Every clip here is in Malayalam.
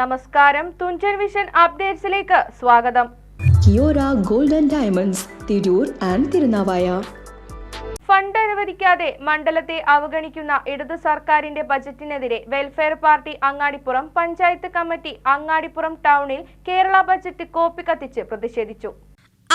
നമസ്കാരം. തുഞ്ചൻ വിഷൻ അപ്ഡേറ്റ്സിലേക്ക് സ്വാഗതം. Kiora golden diamonds Tirur and Thirunavaya. Fund അനുവദിക്കാതെ മണ്ഡലത്തെ അവഗണിക്കുന്ന ഇടതു സർക്കാരിന്റെ ബജറ്റിനെതിരെ welfare party Angadippuram panchayat committee Angadippuram ടൗണിൽ കേരള ബജറ്റ് കോപ്പി കത്തിച്ച് പ്രതിഷേധിച്ചു.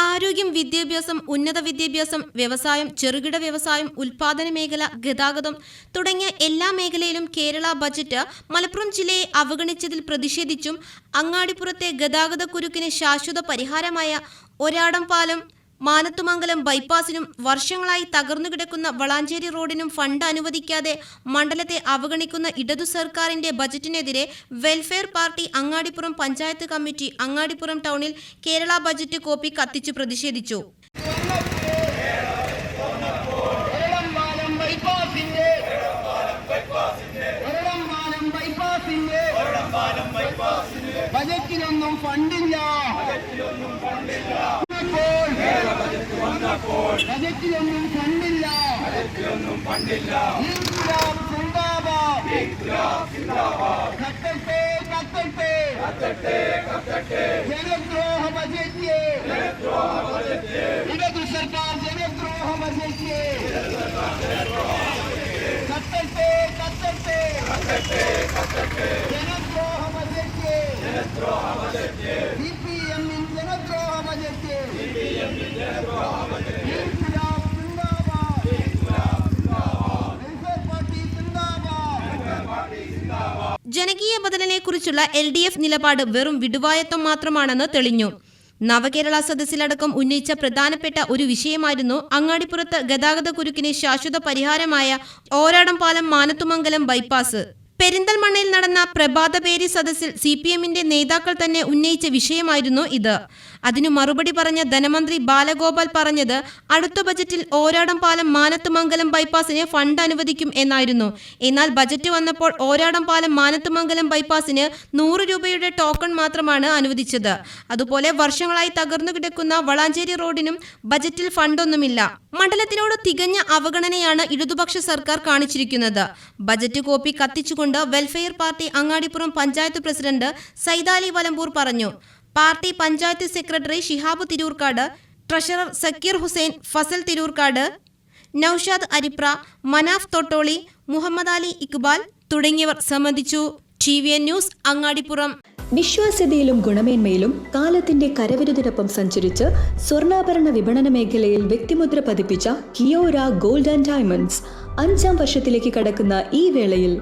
ആരോഗ്യം വിദ്യാഭ്യാസം ഉന്നത വിദ്യാഭ്യാസം വ്യവസായം ചെറുകിട വ്യവസായം ഉൽപാദന മേഖല ഗതാഗതം തുടങ്ങിയ എല്ലാ മേഖലയിലും കേരള ബജറ്റ് മലപ്പുറം ജില്ലയെ അവഗണിച്ചതിൽ പ്രതിഷേധിച്ചും അങ്ങാടിപ്പുറത്തെ ഗതാഗത കുരുക്കിന് ശാശ്വത പരിഹാരമായ ഒരാടം പാലം മാനത്തുമംഗലം ബൈപ്പാസിനും വർഷങ്ങളായി തകർന്നു കിടക്കുന്ന വളാഞ്ചേരി റോഡിനും ഫണ്ട് അനുവദിക്കാതെ മണ്ഡലത്തെ അവഗണിക്കുന്ന ഇടതു സർക്കാരിന്റെ ബജറ്റിനെതിരെ welfare party Angadippuram panchayat committee Angadippuram ടൗണിൽ കേരള ബജറ്റ് കോപ്പി കത്തിച്ചു പ്രതിഷേധിച്ചു. ബജറ്റിനൊന്നും ഫണ്ടില്ല. വന്നപ്പോൾ ബജറ്റിലൊന്നും ഫണ്ടില്ല ഇൻക്ലാബ് സിന്ദാബാദ്. കത്തട്ടെ കത്തട്ടെ. ജനദ്രോഹ ബജറ്റ് ഇടതു സർക്കാർ ജനദ്രോഹ ബജറ്റ് കത്തട്ടെ കത്തട്ടെ. ജനദ്രോഹ ബജറ്റ് സി പി എമ്മിൻ ജനദ്രോഹ ബജറ്റ് ഇൻക്ലാബ് സിന്ദാബാദ് വെൽഫെയർ പാർട്ടി സിന്ദാബാദ് ജനകീയ ബദലിനെക്കുറിച്ചുള്ള എൽ ഡി എഫ് നിലപാട് വെറും വിടുവായത്വം മാത്രമാണെന്ന് തെളിഞ്ഞു. നവകേരള സദസ്സിലടക്കം ഉന്നയിച്ച പ്രധാനപ്പെട്ട ഒരു വിഷയമായിരുന്നു അങ്ങാടിപ്പുറത്ത് ഗതാഗത കുരുക്കിന് ശാശ്വത പരിഹാരമായ ഓരാടം പാലം മാനത്തുമംഗലം ബൈപ്പാസ്. പെരിന്തൽമണ്ണയിൽ നടന്ന പ്രഭാതപേരി സദസ്സിൽ സി പി എമ്മിന്റെ നേതാക്കൾ തന്നെ ഉന്നയിച്ച വിഷയമായിരുന്നു ഇത്. അതിനു മറുപടി പറഞ്ഞ ധനമന്ത്രി ബാലഗോപാൽ പറഞ്ഞത് അടുത്ത ബജറ്റിൽ ഓരാടം പാലം മാനത്തുമംഗലം ബൈപ്പാസിന് ഫണ്ട് അനുവദിക്കും എന്നായിരുന്നു. എന്നാൽ ബജറ്റ് വന്നപ്പോൾ ഓരാടം പാലം മാനത്തുമംഗലം ബൈപ്പാസിന് നൂറ് രൂപയുടെ ടോക്കൺ മാത്രമാണ് അനുവദിച്ചത്. അതുപോലെ വർഷങ്ങളായി തകർന്നു കിടക്കുന്ന വളാഞ്ചേരി റോഡിനും ബജറ്റിൽ ഫണ്ടൊന്നുമില്ല. മണ്ഡലത്തിനോട് തികഞ്ഞ അവഗണനയാണ് ഇടതുപക്ഷ സർക്കാർ കാണിച്ചിരിക്കുന്നത്. Budget copy കത്തിച്ചുകൊണ്ട് welfare party Angadippuram panchayat president Saithali Valambur പറഞ്ഞു. Party panchayat secretary Shihab Tirurkad treasurer Sakeer Hussain Fasal Tirurkad Naushad Aripra Manaf Thottoli Muhammad Ali Iqbal തുടങ്ങിയവർ സംബന്ധിച്ചു. T V N news Angadippuram. വിശ്വാസ്യതയിലും ഗുണമേന്മയിലും കാലത്തിന്റെ കരവിരുതിനൊപ്പം സഞ്ചരിച്ച് സ്വർണാഭരണ വിപണന മേഖലയിൽ വ്യക്തിമുദ്ര പതിപ്പിച്ച കിയോര ഗോൾഡ് ആൻഡ് ഡയമണ്ട്സ് അഞ്ചാം വർഷത്തിലേക്ക് കടക്കുന്ന ഈ വേളയിൽ